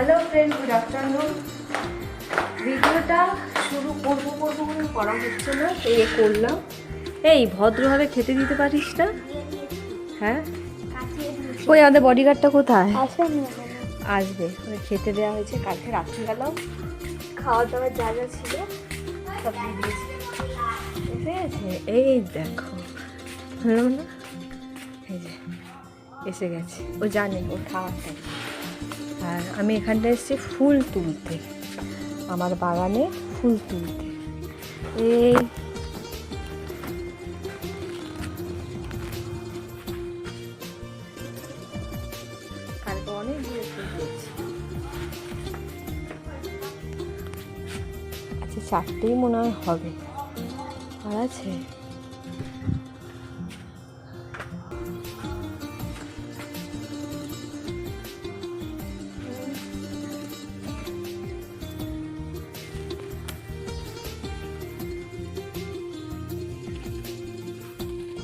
Hello friend good afternoon ভিডিওটা শুরু করব করব করে করা হচ্ছে না তো এ করলাম। এই ভদ্রভাবে খেতে দিতে পারিস না? হ্যাঁ? ওই আমাদের বডিগার্ডটা কোথায়? আসবে খেতে দেওয়া হয়েছে কালকে রাত্রিবেলাও খাওয়া দাওয়ার যা যা ছিল সব দিয়ে দিয়েছি। এসে গেছে এই দেখো। হলো না? এই যে এসে গেছে। ও জানে ওর খাওয়ার টাইম আর আমি এখানটা এসেছি ফুল তুলতে। আমার বাগানে ফুল তুলতে। এই আচ্ছা চারটেই মনে হয় হবে। আর আছে?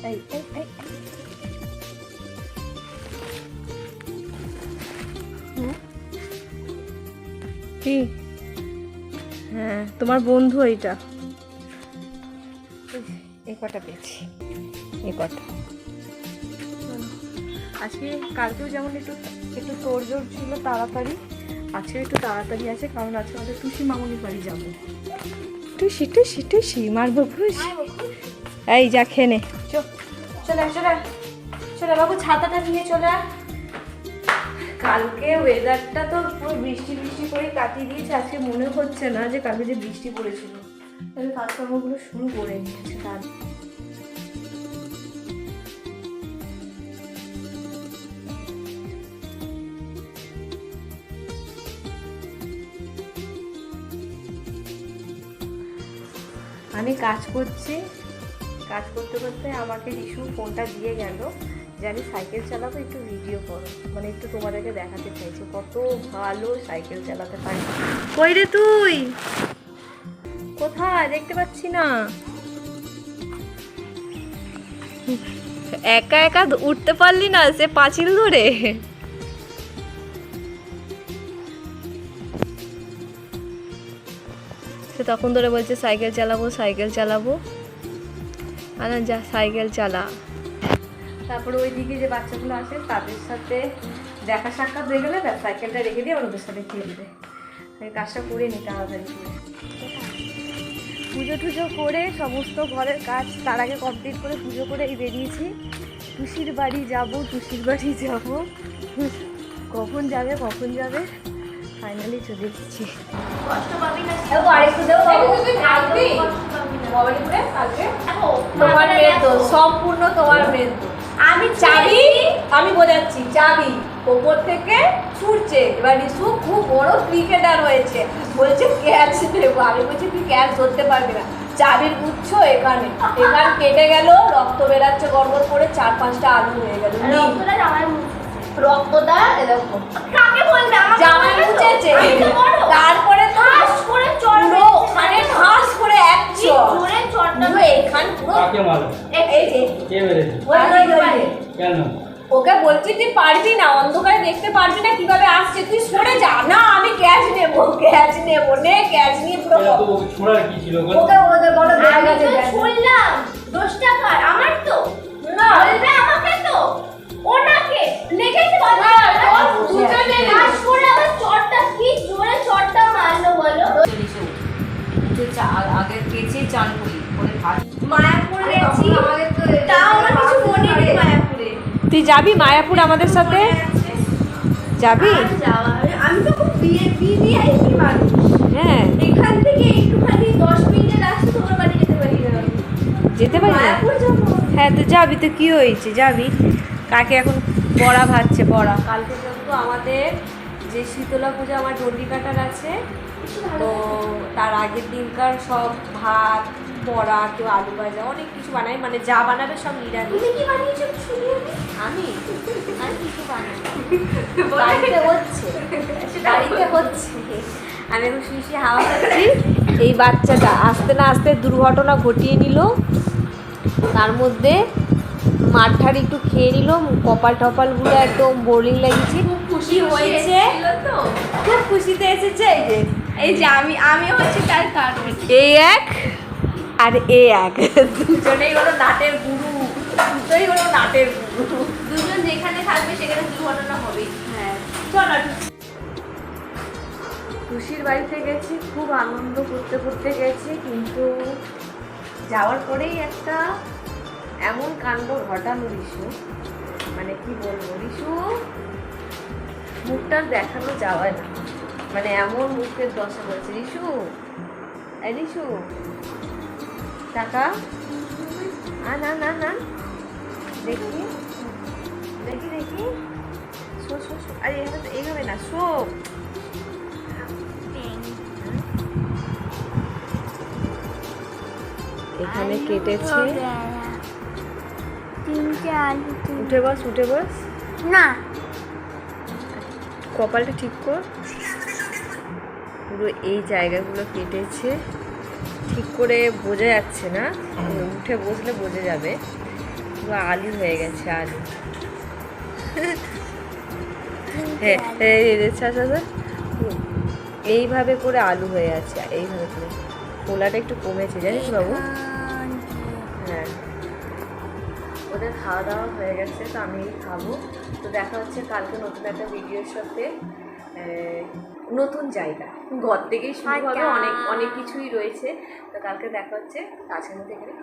এই এই এই এই। কি? হ্যাঁ তোমার বন্ধু এইটা। এই কটা পেয়েছি। এই কটা। আজকে কালকেও যেমন একটু একটু তোড়জোড় ছিল তাড়াতাড়ি আজকে একটু তাড়াতাড়ি আছে কারণ আজকে আমাদের টুসি মামুনির বাড়ি যাব। টুসি টুসি টুসি মারবো খুশ। এই যা খেয়ে নে। চো চলে চলে। চলে বাবু, ছাতাটা নিয়ে চলে। কালকে ওয়েদারটা তো পুরো বৃষ্টি বৃষ্টি করে কাটিয়ে দিয়েছে আজকে মনে হচ্ছে না যে কালকে যে বৃষ্টি পড়েছিল তাহলে কাজকর্মগুলো শুরু করে নিয়েছে তার আমি কাজ করছি কাজ করতে করতে আমাকে রিশু ফোনটা দিয়ে গেল যে আমি সাইকেল চালাবো একটু ভিডিও করো। মানে একটু তোমাদেরকে দেখাতে চাইছি কত ভালো সাইকেল চালাতে পারি। কই রে তুই? কোথায়? দেখতে পাচ্ছি না। একা একা উঠতে পারলি না সে পাঁচিল ধরে। সে তখন ধরে বলছে সাইকেল চালাবো সাইকেল চালাবো। আর না, যা সাইকেল চালা। তারপরে ওইদিকে যে বাচ্চাগুলো আসে তাদের সাথে দেখা সাক্ষাৎ হয়ে গেলে সাইকেলটা রেখে দিয়ে ওদের সাথে খেয়ে দেবে কাজটা করে নি তাড়াতাড়ি করে পুজো টুজো করে সমস্ত ঘরের কাজ তার আগে কমপ্লিট করে পুজো করে এই বেরিয়েছি। টুসির বাড়ি যাব টুসির বাড়ি যাব। কখন যাবে কখন যাবে? ফাইনালি চলে এসেছি। তোমার সম্পূর্ণ তোমার দোষ আমি চাবি? আমি বোঝাচ্ছি চাবি। ওপর থেকে ছুটছে। এবার রিসু খুব বড় ক্রিকেটার হয়েছে। বলছে ক্যাচ দেবো। আমি বলছি তুই ক্যাচ ধরতে পারবি না। চাবির গুচ্ছ এখানে। এখান কেটে গেল রক্ত বেরাচ্ছে গড়গড় করে চার পাঁচটা আলু হয়ে গেল। রক্তটা জামাই রক্তটা এরকম। কাকে বলবে? আমাকে জামাই বলবে তো? মুছেছে আমি তো বড়। তারপরে তো করে চড় ওখানে ঠাস করে এক চড়। জোরে চড়টা এখান পুরো কাকে মারো এই যে। কে মেরেছে? ওই ওই ওই যে। কেন? ওকে বলছি তুই পারবি না অন্ধকারে দেখতে পারবি না কীভাবে আসছে? তুই সরে যা। না আমি ক্যাচ নেব ক্যাচ নেব নে ক্যাচ নিয়ে পুরো ওকে ছোড়ার কি ছিল? ওকে ওদের বড় ব্যাগ আছে। শুনলাম দশ টাকার আমার তো? না। বলবে আমাকে? যাবি মায়াপুর আমাদের সাথে? যাবি? আর আমি তো খুব বিয়ে বিবিআইপি মানুষ। হ্যাঁ। এখান থেকে একটুখানি দশ মিনিটের রাস্তা তোমার বাড়ি যেতে পারি না। যেতে পারি না? হ্যাঁ তো যাবি তো কি হয়েছে? যাবি। কাকে এখন বড়া ভাজছে? বড়া। কালকে কিন্তু আমাদের যে শীতলা পূজা আমার ডন্ডি কাটার আছে তো তার আগের দিনকার সব ভাত বড়া কেউ আলু ভাজা অনেক কিছু বানাই মানে যা বানাবে সব নিরামিষ। তুমি কি বানিয়েছো শুনি আমি? আমি? কিছু বানাই বাড়িতে হচ্ছে। বাড়িতে হচ্ছে। আমি এখন শুয়ে শুয়ে হাওয়া খাচ্ছি। এই বাচ্চাটা আস্তে না আস্তে দুর্ঘটনা ঘটিয়ে নিল। তার মধ্যে মাঠার একটু খেয়ে নিল। কপাল টপালগুলো একদম বোরিং লাগিয়েছি খুব খুশি হয়েছে? খুব খুব খুশিতে এসেছে এই যে। এই যে আমি আমি হচ্ছে তার কারণ। এই এক আর এ এক। দুজনেই হলো নাটের গুরু। দুটোই হলো নাটের গুরু। দুজন যেখানে থাকবে সেখানে দুর্ঘটনা হবেই। হ্যাঁ। চল খুশির বাড়িতে গেছি খুব আনন্দ করতে করতে গেছি কিন্তু যাওয়ার পরেই একটা এমন কাণ্ড ঘটানো রিশু মানে কি বলব রিশু মুখটা দেখানো যাওয়ায় না। মানে এমন মুখের দশা করেছে। রিশু রিশু টাকা। আ না না না দেখি দেখি দেখি। Show show show. আরে এইভাবে এইভাবে না শো। এখানে কেটেছে। উঠে বস উঠে বস। না। কপালটা ঠিক কর। পুরো এই জায়গাগুলো কেটেছে। ঠিক করে বোঝা যাচ্ছে না। উঠে বসলে বোঝা যাবে। পুরো আলু হয়ে গেছে, আলু। হ্যাঁ এইভাবে করে আলু হয়ে আছে, এইভাবে করে। ফোলাটা একটু কমেছে, জানিস বাবু? হ্যাঁ। ওদের খাওয়া দাওয়া হয়ে গেছে, তো আমি খাব। তো দেখা হচ্ছে কালকে নতুন একটা ভিডিওর সাথে। নতুন জায়গা। ঘর থেকেই শুরু হবে অনেক অনেক কিছুই রয়েছে। তো কালকে দেখা হচ্ছে কাছের মধ্যে এখানে।